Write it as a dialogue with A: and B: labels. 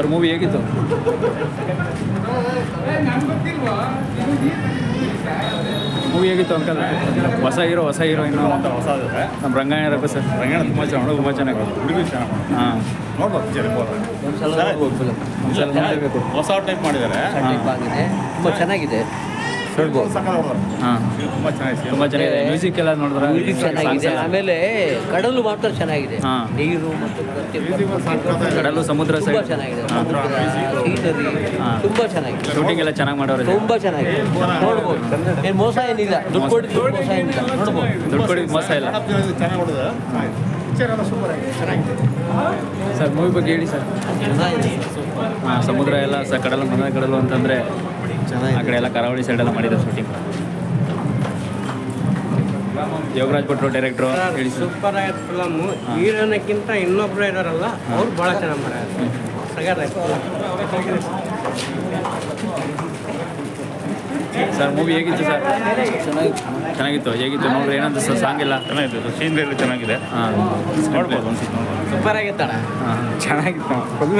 A: Sir movie ಹೇಗಿತ್ತು? Movie ಹೇಗಿತ್ತು uncle ಹೊಸ ಹೀರೋ ಹೊಸ ಹೀರೋ ಇನ್ನೂ?
B: ಅಂತ ಹೊಸ
A: ನಮ್ಮ ರಂಗಾಯಣ ರಪ್ಪ ಸರ್
B: ರಂಗಾಯಣ ತುಂಬ ಚೆನ್ನಾಗಿ
A: ತುಂಬ ಚೆನ್ನಾಗಿ
B: ಹುಡುಗಿ ಚೆನ್ನಾಗಿ
A: ಹಾಂ
B: ನೋಡ್ಬೋದು ಹೊಸ ಟೈಪ್ ಮಾಡಿದ್ದಾರೆ
C: ಆಗಿದೆ. ತುಂಬ ಚೆನ್ನಾಗಿದೆ.
A: ಹಾಂ.
B: ತುಂಬ ಚೆನ್ನಾಗಿದೆ.
A: ಮ್ಯೂಸಿಕ್ ಎಲ್ಲ ನೋಡಿದ್ರೆ
C: ಮ್ಯೂಸಿಕ್ ಚೆನ್ನಾಗಿದೆ. ಆಮೇಲೆ ಕಡಲು ಮಾತ್ರ ಚೆನ್ನಾಗಿದೆ. ನೀರು ಮತ್ತು ಪ್ರತಿ
A: ಕಡಲು ಸಮುದ್ರ
C: ತುಂಬ
A: ಸೈಡ್
C: ಚೆನ್ನಾಗಿದೆ. ಸೀನರಿ ತುಂಬ ಚೆನ್ನಾಗಿದೆ.
A: ಶೂಟಿಂಗ್ ಎಲ್ಲ ಚೆನ್ನಾಗಿ ಮಾಡೋರು
C: ತುಂಬ ಚೆನ್ನಾಗಿದೆ. ನೋಡ್ಬೋದು. ಏನು ಮೋಸ ಏನಿಲ್ಲ. ದುಡ್ಡು ಕೊಟ್ಟಿದ್ದು ಮೋಸ ಏನಿಲ್ಲ. ನೋಡ್ಬೋದು.
A: ದುಡ್ಡು ಕೊಡಿ ಮೋಸ ಇಲ್ಲ. ಸರ್ ಮೂವಿ ಬಗ್ಗೆ ಹೇಳಿ ಸರ್. ಹಾಂ ಸಮುದ್ರ ಎಲ್ಲ ಸರ್ ಕಡಲು ಮನೆ ಕಡಲು ಅಂತಂದರೆ ಆ ಕಡೆ ಎಲ್ಲ ಕರಾವಳಿ ಸೈಡೆಲ್ಲ ಮಾಡಿದ್ರು ಶೂಟಿಂಗ್ ಯೋಗರಾಜ್ ಭಟ್ರು ಡೈರೆಕ್ಟ್ರು ಹೇಳಿ
D: ಸೂಪರ್ ಆಗಿತ್ತು ಫಿಲಮು ಹೀರೋನಕ್ಕಿಂತ ಇನ್ನೊಬ್ರು ಇದಾರಲ್ಲ ಅವ್ರು ಭಾಳ ಚೆನ್ನಾಗಿ ಮಾಡ್ಯಾರ.
A: ಸರ್ ಮೂವಿ ಹೇಗಿತ್ತು ಸರ್? ಚೆನ್ನಾಗಿ ಚೆನ್ನಾಗಿತ್ತು. ಹೇಗಿತ್ತು? ನೋಡ್ರಿ ಏನಂತ ಸರ್ ಸಾಂಗ್ ಇಲ್ಲ.
B: ಚೆನ್ನಾಗಿದೆ. ಸೀನ್ರಿ ಎಲ್ಲ ಚೆನ್ನಾಗಿದೆ.
A: ಹಾಂ.
B: ನೋಡ್ಬೋದು ಒಂದು ನೋಡ್ಬೋದು.
D: ಸೂಪರ್ ಆಗಿತ್ತಣ್ಣ.
A: ಹಾಂ
B: ಚೆನ್ನಾಗಿತ್ತು. ಫುಲ್